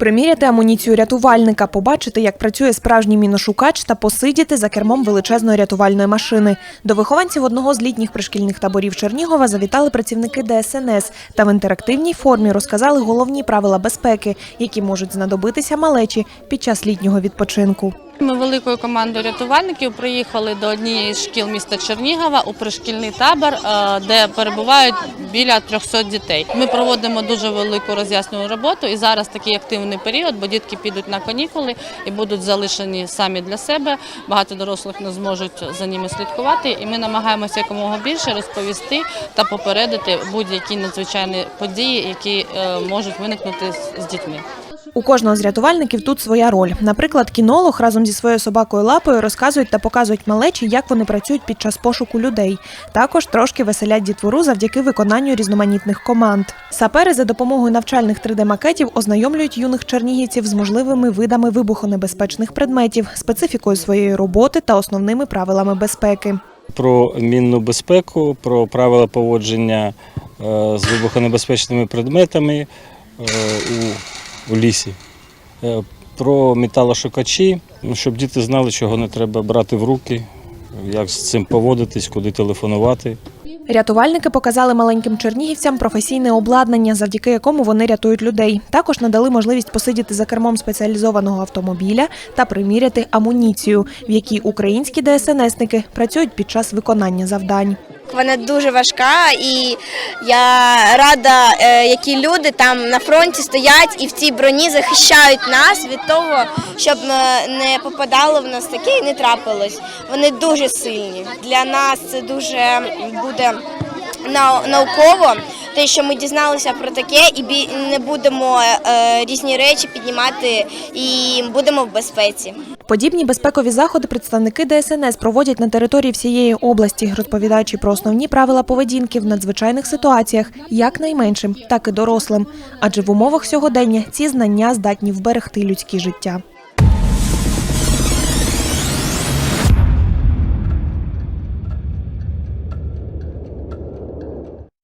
Приміряти амуніцію рятувальника, побачити, як працює справжній міношукач та посидіти за кермом величезної рятувальної машини. До вихованців одного з літніх пришкільних таборів Чернігова завітали працівники ДСНС та в інтерактивній формі розказали головні правила безпеки, які можуть знадобитися малечі під час літнього відпочинку. Ми великою командою рятувальників приїхали до однієї з шкіл міста Чернігова у пришкільний табор, е, де перебувають біля 300 дітей. Ми проводимо дуже велику роз'яснювальну роботу, і зараз такий активний період, бо дітки підуть на канікули і будуть залишені самі для себе. Багато дорослих не зможуть за ними слідкувати, і ми намагаємося якомога більше розповісти та попередити будь-які надзвичайні події, які е, можуть виникнути з дітьми. У кожного з рятувальників тут своя роль. Наприклад, кінолог разом зі своєю собакою лапою розказують та показують малечі, як вони працюють під час пошуку людей. Також трошки веселять дітвору завдяки виконанню різноманітних команд. Сапери за допомогою навчальних 3D-макетів ознайомлюють юних чернігівців з можливими видами вибухонебезпечних предметів, специфікою своєї роботи та основними правилами безпеки. про мінну безпеку, про правила поводження е, з вибухонебезпечними предметами е, у, у лісі, е, про металошукачі, ну, щоб діти знали, чого не треба брати в руки, як з цим поводитись, куди телефонувати. Рятувальники показали маленьким чернігівцям професійне обладнання, завдяки якому вони рятують людей. Також надали можливість посидіти за кермом спеціалізованого автомобіля та приміряти амуніцію, в якій українські ДСНСники працюють під час виконання завдань. Вона дуже важка, і я рада, е, які люди там на фронті стоять і в цій броні захищають нас від того, щоб е, не попадало в нас таке і не трапилось. Вони дуже сильні. Для нас це дуже буде нау- науково. Те, що ми дізналися про таке, і не будемо е, різні речі піднімати, і будемо в безпеці. Подібні безпекові заходи представники ДСНС проводять на території всієї області, розповідаючи про основні правила поведінки в надзвичайних ситуаціях, як найменшим, так і дорослим. Адже в умовах сьогодення ці знання здатні вберегти людські життя.